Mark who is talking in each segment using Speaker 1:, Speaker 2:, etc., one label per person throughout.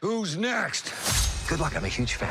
Speaker 1: Who's next?
Speaker 2: Good luck. I'm a huge fan.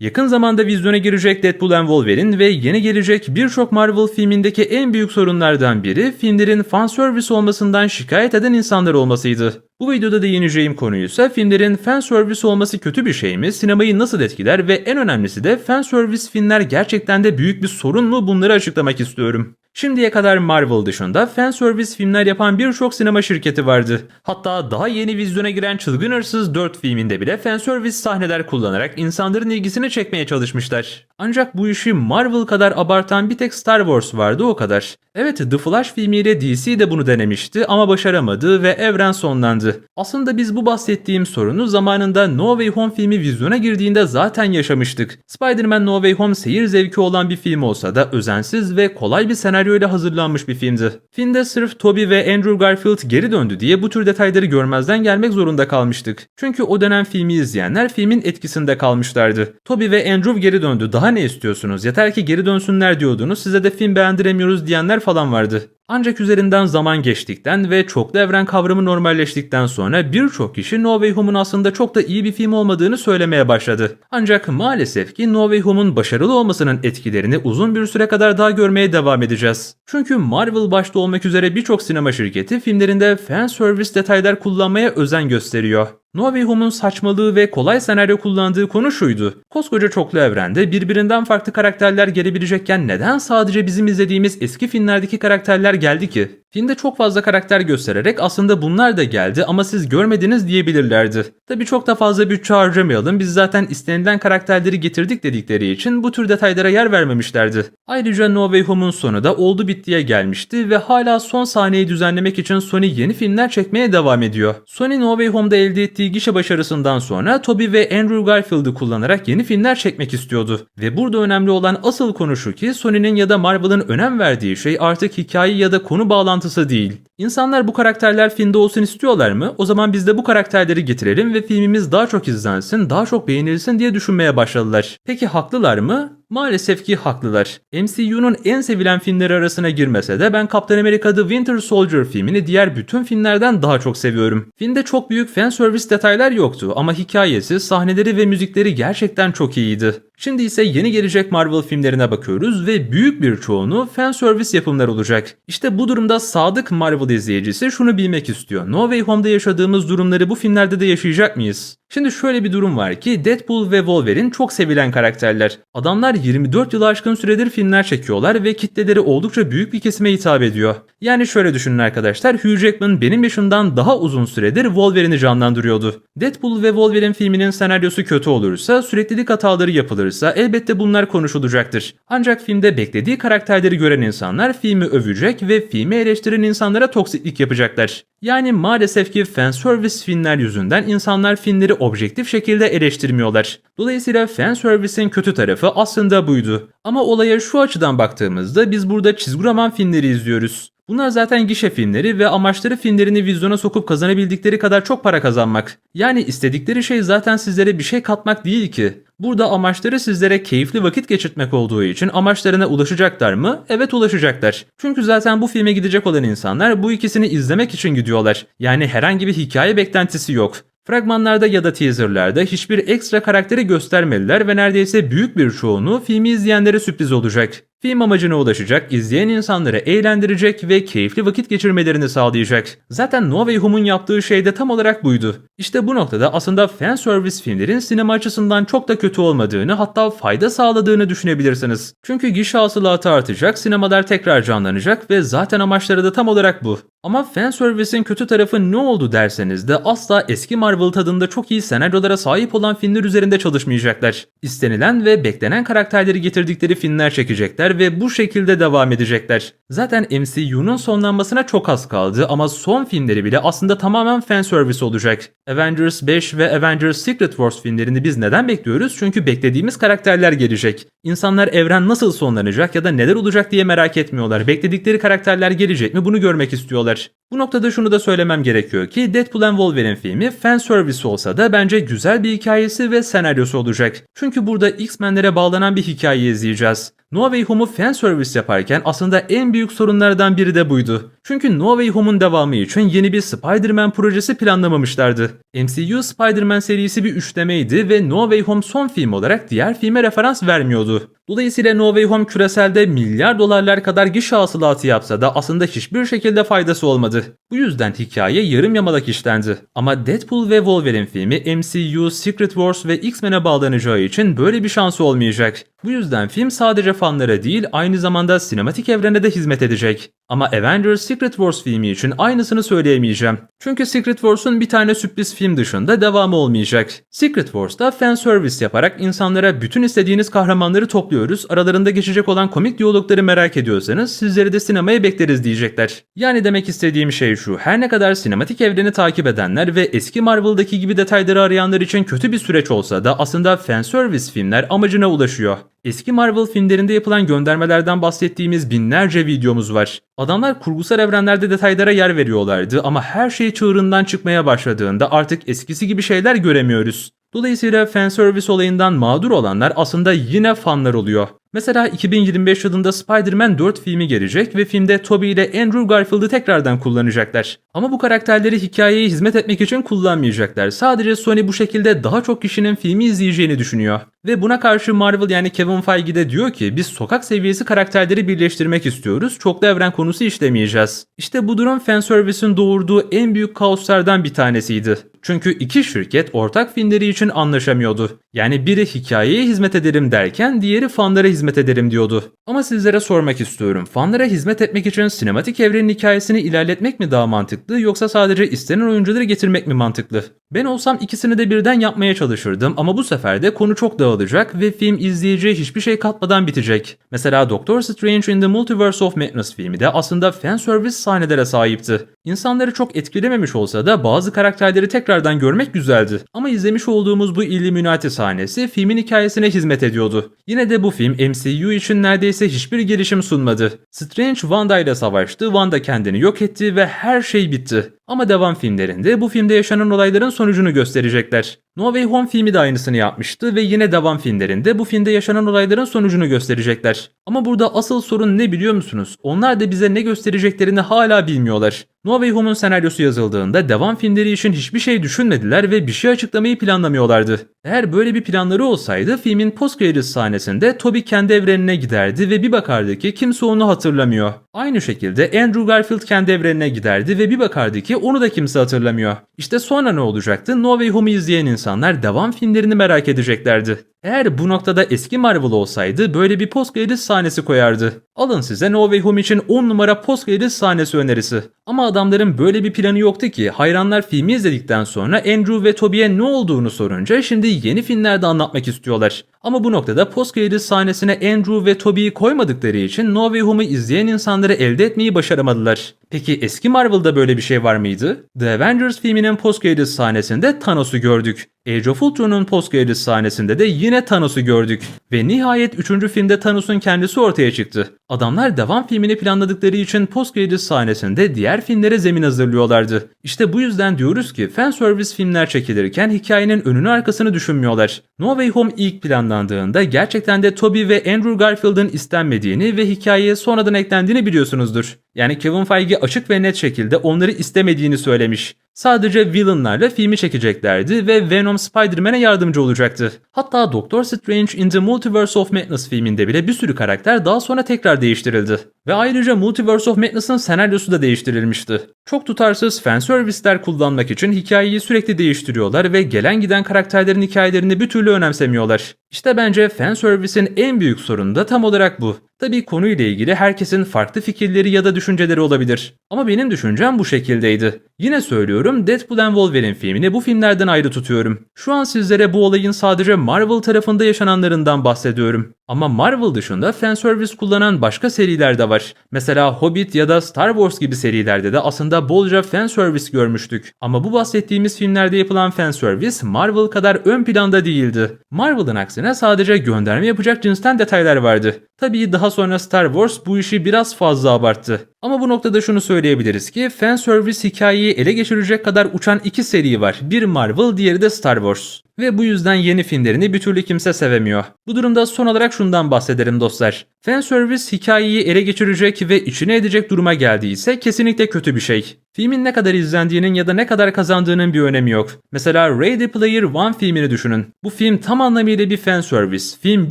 Speaker 3: Yakın zamanda vizyona girecek Deadpool and Wolverine ve yeni gelecek birçok Marvel filmindeki en büyük sorunlardan biri filmlerin fanservice olmasından şikayet eden insanlar olmasıydı. Bu videoda değineceğim konuyu ise filmlerin fanservice olması kötü bir şey mi, sinemayı nasıl etkiler ve en önemlisi de fanservice filmler gerçekten de büyük bir sorun mu bunları açıklamak istiyorum. Şimdiye kadar Marvel dışında fanservice filmler yapan birçok sinema şirketi vardı. Hatta daha yeni vizyona giren Çılgın Hırsız 4 filminde bile fanservice sahneler kullanarak insanların ilgisini çekmeye çalışmışlar. Ancak bu işi Marvel kadar abartan bir tek Star Wars vardı o kadar. Evet The Flash filmiyle DC de bunu denemişti ama başaramadı ve evren sonlandı. Aslında biz bu bahsettiğim sorunu zamanında No Way Home filmi vizyona girdiğinde zaten yaşamıştık. Spider-Man No Way Home seyir zevki olan bir film olsa da özensiz ve kolay bir senaryoyla hazırlanmış bir filmdi. Filmde sırf Tobey ve Andrew Garfield geri döndü diye bu tür detayları görmezden gelmek zorunda kalmıştık. Çünkü o dönem filmi izleyenler filmin etkisinde kalmışlardı. Tobey ve Andrew geri döndü daha ne istiyorsunuz yeter ki geri dönsünler diyordunuz size de film beğendiremiyoruz diyenler falan vardı. Ancak üzerinden zaman geçtikten ve çoklu evren kavramı normalleştikten sonra birçok kişi No Way Home'un aslında çok da iyi bir film olmadığını söylemeye başladı. Ancak maalesef ki No Way Home'un başarılı olmasının etkilerini uzun bir süre kadar daha görmeye devam edeceğiz. Çünkü Marvel başta olmak üzere birçok sinema şirketi filmlerinde fan service detaylar kullanmaya özen gösteriyor. No Way Home'un saçmalığı ve kolay senaryo kullandığı konu şuydu. Koskoca çoklu evrende birbirinden farklı karakterler gelebilecekken neden sadece bizim izlediğimiz eski filmlerdeki karakterler geldi ki? Filmde çok fazla karakter göstererek aslında bunlar da geldi ama siz görmediniz diyebilirlerdi. Tabi çok da fazla bütçe harcamayalım biz zaten istenilen karakterleri getirdik dedikleri için bu tür detaylara yer vermemişlerdi. Ayrıca No Way Home'un sonu da oldu bittiye gelmişti ve hala son sahneyi düzenlemek için Sony yeni filmler çekmeye devam ediyor. Sony No Way Home'da elde ettiği gişe başarısından sonra Tobey ve Andrew Garfield'ı kullanarak yeni filmler çekmek istiyordu. Ve burada önemli olan asıl konu şu ki Sony'nin ya da Marvel'ın önem verdiği şey artık hikaye ya da konu bağlantısı değil. İnsanlar bu karakterler filmde olsun istiyorlar mı? O zaman biz de bu karakterleri getirelim ve filmimiz daha çok izlensin, daha çok beğenilsin diye düşünmeye başladılar. Peki haklılar mı? Maalesef ki haklılar. MCU'nun en sevilen filmleri arasına girmese de ben Captain America The Winter Soldier filmini diğer bütün filmlerden daha çok seviyorum. Filmde çok büyük fan service detaylar yoktu ama hikayesi, sahneleri ve müzikleri gerçekten çok iyiydi. Şimdi ise yeni gelecek Marvel filmlerine bakıyoruz ve büyük bir çoğunu fan service yapımlar olacak. İşte bu durumda sadık Marvel izleyicisi şunu bilmek istiyor. No Way Home'da yaşadığımız durumları bu filmlerde de yaşayacak mıyız? Şimdi şöyle bir durum var ki Deadpool ve Wolverine çok sevilen karakterler. Adamlar 24 yılı aşkın süredir filmler çekiyorlar ve kitleleri oldukça büyük bir kesime hitap ediyor. Yani şöyle düşünün arkadaşlar Hugh Jackman benim yaşımdan daha uzun süredir Wolverine'i canlandırıyordu. Deadpool ve Wolverine filminin senaryosu kötü olursa, süreklilik hataları yapılırsa elbette bunlar konuşulacaktır. Ancak filmde beklediği karakterleri gören insanlar filmi övecek ve filmi eleştiren insanlara toksiklik yapacaklar. Yani maalesef ki fanservice filmler yüzünden insanlar filmleri objektif şekilde eleştirmiyorlar. Dolayısıyla fanservice'in kötü tarafı aslında buydu. Ama olaya şu açıdan baktığımızda biz burada çizgi roman filmleri izliyoruz. Bunlar zaten gişe filmleri ve amaçları filmlerini vizyona sokup kazanabildikleri kadar çok para kazanmak. Yani istedikleri şey zaten sizlere bir şey katmak değil ki. Burada amaçları sizlere keyifli vakit geçirtmek olduğu için amaçlarına ulaşacaklar mı? Evet ulaşacaklar. Çünkü zaten bu filme gidecek olan insanlar bu ikisini izlemek için gidiyorlar. Yani herhangi bir hikaye beklentisi yok. Fragmanlarda ya da teaserlarda hiçbir ekstra karakteri göstermediler ve neredeyse büyük bir çoğunluğu filmi izleyenlere sürpriz olacak. Film amacına ulaşacak, izleyen insanları eğlendirecek ve keyifli vakit geçirmelerini sağlayacak. Zaten No Way Home'un yaptığı şey de tam olarak buydu. İşte bu noktada aslında fan service filmlerin sinema açısından çok da kötü olmadığını hatta fayda sağladığını düşünebilirsiniz. Çünkü gişe hasılatı artacak, sinemalar tekrar canlanacak ve zaten amaçları da tam olarak bu. Ama fan service'in kötü tarafı ne oldu derseniz de asla eski Marvel tadında çok iyi senaryolara sahip olan filmler üzerinde çalışmayacaklar. İstenilen ve beklenen karakterleri getirdikleri filmler çekecekler ve bu şekilde devam edecekler. Zaten MCU'nun sonlanmasına çok az kaldı ama son filmleri bile aslında tamamen fan service olacak. Avengers 5 ve Avengers Secret Wars filmlerini biz neden bekliyoruz? Çünkü beklediğimiz karakterler gelecek. İnsanlar evren nasıl sonlanacak ya da neler olacak diye merak etmiyorlar. Bekledikleri karakterler gelecek mi bunu görmek istiyorlar. Bu noktada şunu da söylemem gerekiyor ki Deadpool and Wolverine filmi fan service olsa da bence güzel bir hikayesi ve senaryosu olacak. Çünkü burada X-Men'lere bağlanan bir hikaye izleyeceğiz. No Way Home'u fan service yaparken aslında en büyük sorunlardan biri de buydu. Çünkü No Way Home'un devamı için yeni bir Spider-Man projesi planlamamışlardı. MCU Spider-Man serisi bir üçlemeydi ve No Way Home son film olarak diğer filme referans vermiyordu. Dolayısıyla No Way Home küreselde milyar dolarlar kadar gişe hasılatı yapsa da aslında hiçbir şekilde faydası olmadı. Bu yüzden hikaye yarım yamalak işlendi. Ama Deadpool ve Wolverine filmi MCU, Secret Wars ve X-Men'e bağlanacağı için böyle bir şansı olmayacak. Bu yüzden film sadece fanlara değil aynı zamanda sinematik evrene de hizmet edecek. Ama Avengers Secret Wars filmi için aynısını söyleyemeyeceğim. Çünkü Secret Wars'un bir tane sürpriz film dışında devamı olmayacak. Secret Wars'ta fan service yaparak insanlara bütün istediğiniz kahramanları topluyoruz, aralarında geçecek olan komik diyalogları merak ediyorsanız sizleri de sinemaya bekleriz diyecekler. Yani demek istediğim şey şu, her ne kadar sinematik evreni takip edenler ve eski Marvel'daki gibi detayları arayanlar için kötü bir süreç olsa da aslında fan service filmler amacına ulaşıyor. Eski Marvel filmlerinde yapılan göndermelerden bahsettiğimiz binlerce videomuz var. Adamlar kurgusal evrenlerde detaylara yer veriyorlardı ama her şey çığırından çıkmaya başladığında artık eskisi gibi şeyler göremiyoruz. Dolayısıyla fanservice olayından mağdur olanlar aslında yine fanlar oluyor. Mesela 2025 yılında Spider-Man 4 filmi gelecek ve filmde Tobey ile Andrew Garfield'ı tekrardan kullanacaklar. Ama bu karakterleri hikayeye hizmet etmek için kullanmayacaklar. Sadece Sony bu şekilde daha çok kişinin filmi izleyeceğini düşünüyor. Ve buna karşı Marvel yani Kevin Feige de diyor ki biz sokak seviyesi karakterleri birleştirmek istiyoruz. Çoklu evren konusu işlemeyeceğiz. İşte bu durum fanservice'in doğurduğu en büyük kaoslardan bir tanesiydi. Çünkü iki şirket ortak filmleri için anlaşamıyordu. Yani biri hikayeye hizmet ederim derken diğeri fanlara hizmet ederim diyordu. Ama sizlere sormak istiyorum. Fanlara hizmet etmek için sinematik evrenin hikayesini ilerletmek mi daha mantıklı yoksa sadece istenen oyuncuları getirmek mi mantıklı? Ben olsam ikisini de birden yapmaya çalışırdım ama bu sefer de konu çok dağılacak ve film izleyiciye hiçbir şey katmadan bitecek. Mesela Doctor Strange in the Multiverse of Madness filmi de aslında fan service sahnelere sahipti. İnsanları çok etkilememiş olsa da bazı karakterleri tekrardan görmek güzeldi. Ama izlemiş olduğumuz bu Illuminati sahnesi filmin hikayesine hizmet ediyordu. Yine de bu film MCU için neredeyse hiçbir gelişim sunmadı. Strange Wanda ile savaştı, Wanda kendini yok etti ve her şey bitti. Ama devam filmlerinde bu filmde yaşanan olayların sonucunu gösterecekler. No Way Home filmi de aynısını yapmıştı ve yine devam filmlerinde bu filmde yaşanan olayların sonucunu gösterecekler. Ama burada asıl sorun ne biliyor musunuz? Onlar da bize ne göstereceklerini hala bilmiyorlar. No Way Home'un senaryosu yazıldığında devam filmleri için hiçbir şey düşünmediler ve bir şey açıklamayı planlamıyorlardı. Eğer böyle bir planları olsaydı filmin post credits sahnesinde Toby kendi evrenine giderdi ve bir bakardı ki kimse onu hatırlamıyor. Aynı şekilde Andrew Garfield kendi evrenine giderdi ve bir bakardı ki onu da kimse hatırlamıyor. İşte sonra ne olacaktı? No Way Home'u izleyen insanlar devam filmlerini merak edeceklerdi. Eğer bu noktada eski Marvel olsaydı böyle bir post credits sahnesi koyardı. Alın size No Way Home için 10 numara post credits sahnesi önerisi. Ama adamların böyle bir planı yoktu ki hayranlar filmi izledikten sonra Andrew ve Toby'ye ne olduğunu sorunca şimdi yeni filmlerde anlatmak istiyorlar. Ama bu noktada post credits sahnesine Andrew ve Toby'yi koymadıkları için No Way Home'u izleyen insanları elde etmeyi başaramadılar. Peki eski Marvel'da böyle bir şey var mıydı? The Avengers filminin post credits sahnesinde Thanos'u gördük. Age of Ultron'un post credits sahnesinde de yine Thanos'u gördük. Ve nihayet 3. filmde Thanos'un kendisi ortaya çıktı. Adamlar devam filmini planladıkları için post credits sahnesinde diğer filmlere zemin hazırlıyorlardı. İşte bu yüzden diyoruz ki fan service filmler çekilirken hikayenin önünü arkasını düşünmüyorlar. No Way Home ilk planlandığında gerçekten de Toby ve Andrew Garfield'ın istenmediğini ve hikayeye sonradan eklendiğini biliyorsunuzdur. Yani Kevin Feige açık ve net şekilde onları istemediğini söylemiş. Sadece villainlarla filmi çekeceklerdi ve Venom Spider-Man'e yardımcı olacaktı. Hatta Doctor Strange in the Multiverse of Madness filminde bile bir sürü karakter daha sonra tekrar değiştirildi. Ve ayrıca Multiverse of Madness'ın senaryosu da değiştirilmişti. Çok tutarsız fanservice'ler kullanmak için hikayeyi sürekli değiştiriyorlar ve gelen giden karakterlerin hikayelerini bir türlü önemsemiyorlar. İşte bence fanservice'in en büyük sorunu da tam olarak bu. Tabii konuyla ilgili herkesin farklı fikirleri ya da düşünceleri olabilir. Ama benim düşüncem bu şekildeydi. Yine söylüyorum Deadpool and Wolverine filmini bu filmlerden ayrı tutuyorum. Şu an sizlere bu olayın sadece Marvel tarafında yaşananlarından bahsediyorum. Ama Marvel dışında fanservice kullanan başka seriler de var. Mesela Hobbit ya da Star Wars gibi serilerde de aslında bolca fanservice görmüştük. Ama bu bahsettiğimiz filmlerde yapılan fanservice Marvel kadar ön planda değildi. Marvel'ın aksine sadece gönderme yapacak cinsten detaylar vardı. Tabii daha sonra Star Wars bu işi biraz fazla abarttı. Ama bu noktada şunu söyleyebiliriz ki fan service hikayeyi ele geçirecek kadar uçan iki seri var. Bir Marvel, diğeri de Star Wars. Ve bu yüzden yeni filmlerini bir türlü kimse sevemiyor. Bu durumda son olarak şundan bahsederim dostlar. Fanservice hikayeyi ele geçirecek ve içine edecek duruma geldiyse kesinlikle kötü bir şey. Filmin ne kadar izlendiğinin ya da ne kadar kazandığının bir önemi yok. Mesela Ready Player One filmini düşünün. Bu film tam anlamıyla bir fanservice. Film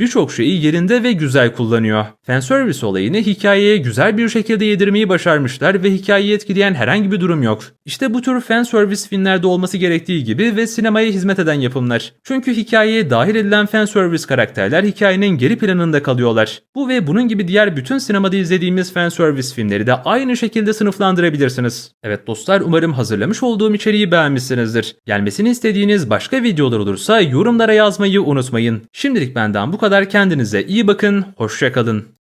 Speaker 3: birçok şeyi yerinde ve güzel kullanıyor. Fanservice olayını hikayeye güzel bir şekilde yedirmeyi başarmışlar ve hikayeyi etkileyen herhangi bir durum yok. İşte bu tür fanservice filmlerde olması gerektiği gibi ve sinemaya hizmet eden yapımlar. Çünkü hikayeye dahil edilen fanservice karakterler hikayenin geri planında kalıyorlar. Bu bunun gibi diğer bütün sinemada izlediğimiz fanservice filmleri de aynı şekilde sınıflandırabilirsiniz. Evet dostlar umarım hazırlamış olduğum içeriği beğenmişsinizdir. Gelmesini istediğiniz başka videolar olursa yorumlara yazmayı unutmayın. Şimdilik benden bu kadar kendinize iyi bakın, hoşçakalın.